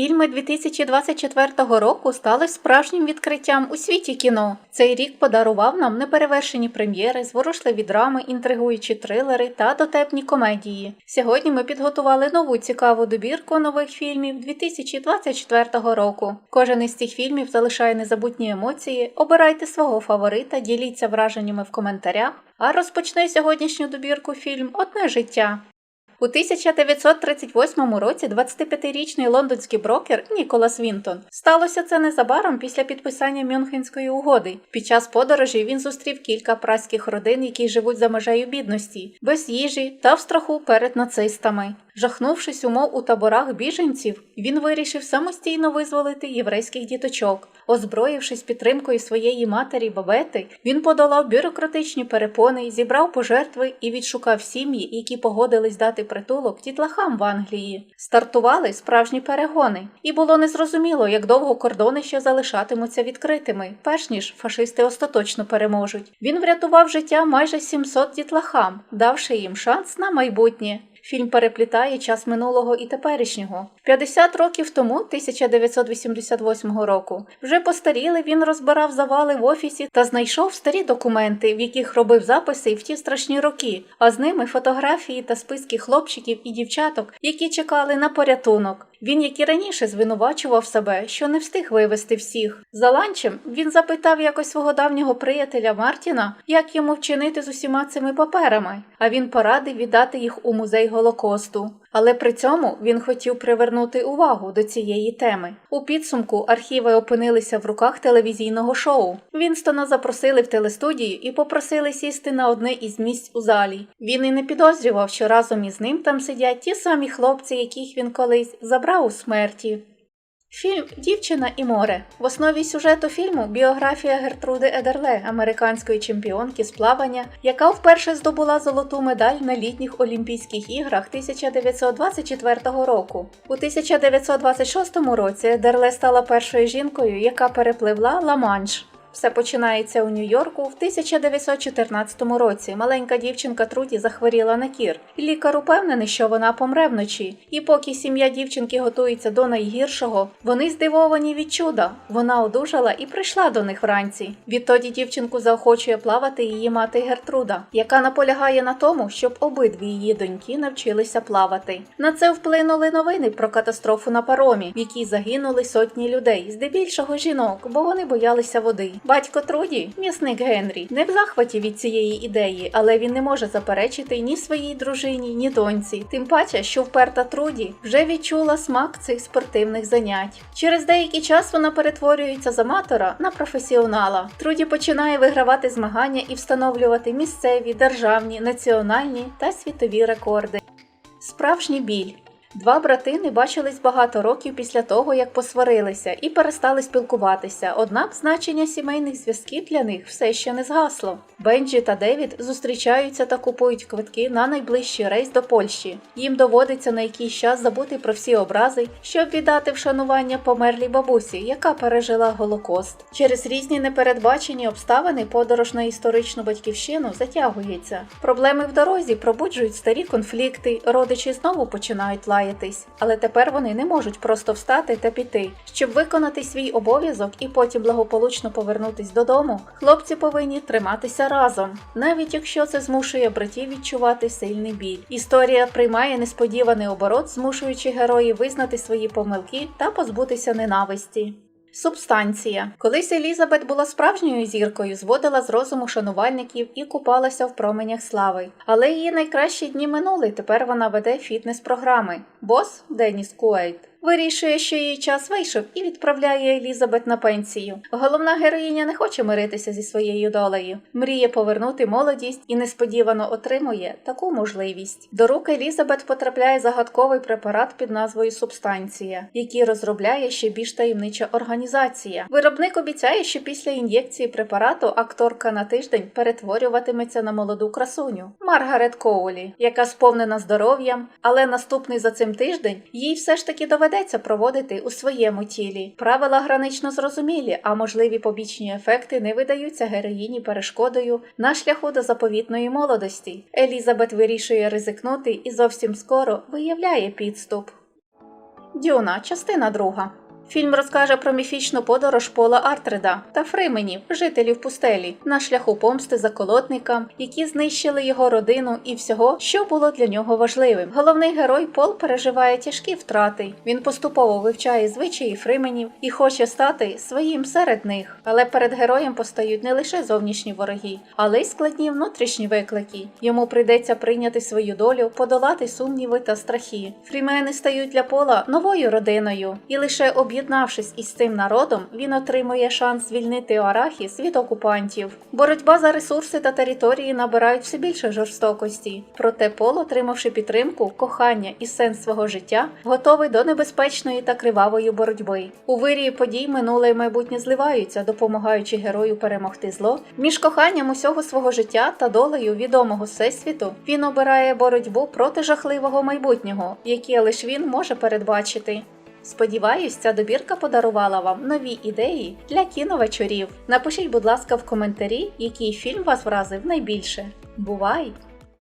Фільми 2024 року стали справжнім відкриттям у світі кіно. Цей рік подарував нам неперевершені прем'єри, зворушливі драми, інтригуючі трилери та дотепні комедії. Сьогодні ми підготували нову цікаву добірку нових фільмів 2024 року. Кожен із цих фільмів залишає незабутні емоції. Обирайте свого фаворита, діліться враженнями в коментарях. А розпочне сьогоднішню добірку фільм Одне життя. У 1938 році 25-річний лондонський брокер Ніколас Вінтон сталося це незабаром після підписання Мюнхенської угоди. Під час подорожі він зустрів кілька праських родин, які живуть за межею бідності, без їжі та в страху перед нацистами. Жахнувшись умов у таборах біженців, він вирішив самостійно визволити єврейських діточок. Озброївшись підтримкою своєї матері Бабети, він подолав бюрократичні перепони, зібрав пожертви і відшукав сім'ї, які погодились дати притулок дітлахам в Англії. Стартували справжні перегони, і було незрозуміло, як довго кордони ще залишатимуться відкритими, перш ніж фашисти остаточно переможуть. Він врятував життя майже 700 дітлахам, давши їм шанс на майбутнє. Фільм переплітає час минулого і теперішнього. 50 років тому, 1988 року, вже постаріли він розбирав завали в офісі та знайшов старі документи, в яких робив записи в ті страшні роки, а з ними фотографії та списки хлопчиків і дівчаток, які чекали на порятунок. Він, як і раніше, звинувачував себе, що не встиг вивести всіх. За ланчем він запитав якось свого давнього приятеля Мартіна, як йому вчинити з усіма цими паперами, а він порадив віддати їх у музей Голокосту. Але при цьому він хотів привернути увагу до цієї теми. У підсумку архіви опинилися в руках телевізійного шоу. Вінстона запросили в телестудію і попросили сісти на одне із місць у залі. Він і не підозрював, що разом із ним там сидять ті самі хлопці, яких він колись забрав у смерті. Фільм Дівчина і море в основі сюжету фільму біографія Гертруди Едерле, американської чемпіонки з плавання, яка вперше здобула золоту медаль на літніх Олімпійських іграх 1924 року. У 1926 році Едерле стала першою жінкою, яка перепливла Ла-Манш. Все починається у Нью-Йорку в 1914 році. Маленька дівчинка Труді захворіла на кір. Лікар упевнений, що вона помре вночі. І поки сім'я дівчинки готується до найгіршого, вони здивовані від чуда. Вона одужала і прийшла до них вранці. Відтоді дівчинку заохочує плавати її мати Гертруда, яка наполягає на тому, щоб обидві її доньки навчилися плавати. На це вплинули новини про катастрофу на паромі, в якій загинули сотні людей, здебільшого жінок, бо вони боялися води. Батько Труді, місник Генрі, не в захваті від цієї ідеї, але він не може заперечити ні своїй дружині, ні доньці. Тим паче, що вперта Труді вже відчула смак цих спортивних занять. Через деякий час вона перетворюється з аматора на професіонала. Труді починає вигравати змагання і встановлювати місцеві, державні, національні та світові рекорди. Справжній біль. Два брати не бачились багато років після того, як посварилися, і перестали спілкуватися. Однак значення сімейних зв'язків для них все ще не згасло. Бенджі та Девід зустрічаються та купують квитки на найближчий рейс до Польщі. Їм доводиться на якийсь час забути про всі образи, щоб віддати вшанування померлій бабусі, яка пережила Голокост. Через різні непередбачені обставини подорож на історичну батьківщину затягується. Проблеми в дорозі пробуджують старі конфлікти, родичі знову починають лаятись, але тепер вони не можуть просто встати та піти. Щоб виконати свій обов'язок і потім благополучно повернутись додому, хлопці повинні триматися разом, навіть якщо це змушує братів відчувати сильний біль. Історія приймає несподіваний оборот, змушуючи героїв визнати свої помилки та позбутися ненависті. Субстанція. Колись Елізабет була справжньою зіркою, зводила з розуму шанувальників і купалася в променях слави. Але її найкращі дні минули. Тепер вона веде фітнес-програми. Бос Деніс Куейт. Вирішує, що її час вийшов, і відправляє Елізабет на пенсію. Головна героїня не хоче миритися зі своєю долею, мріє повернути молодість і несподівано отримує таку можливість. До рук Елізабет потрапляє загадковий препарат під назвою Субстанція, який розробляє ще більш таємнича організація. Виробник обіцяє, що після ін'єкції препарату акторка на тиждень перетворюватиметься на молоду красуню Маргарет Коулі, яка сповнена здоров'ям, але наступний за цим тиждень їй все ж таки доведеться доведеться проводити у своєму тілі. Правила гранично зрозумілі, а можливі побічні ефекти не видаються героїні перешкодою на шляху до заповітної молодості. Елізабет вирішує ризикнути і зовсім скоро виявляє підступ. Дюна, частина друга. Фільм розкаже про міфічну подорож Пола Артреда та Фрименів, жителів пустелі, на шляху помсти заколотникам, які знищили його родину і всього, що було для нього важливим. Головний герой Пол переживає тяжкі втрати. Він поступово вивчає звичаї Фрименів і хоче стати своїм серед них. Але перед героєм постають не лише зовнішні вороги, але й складні внутрішні виклики. Йому прийдеться прийняти свою долю, подолати сумніви та страхи. Фрімени стають для Пола новою родиною, і лише об'єднавшись із цим народом, він отримує шанс звільнити Арахіс від окупантів. Боротьба за ресурси та території набирають все більше жорстокості. Проте Пол, отримавши підтримку, кохання і сенс свого життя, готовий до небезпечної та кривавої боротьби. У вирії подій минуле і майбутнє зливаються, допомагаючи герою перемогти зло. Між коханням усього свого життя та долею відомого всесвіту він обирає боротьбу проти жахливого майбутнього, яке лише він може передбачити. Сподіваюсь, ця добірка подарувала вам нові ідеї для кіновечорів. Напишіть, будь ласка, в коментарі, який фільм вас вразив найбільше. Бувай!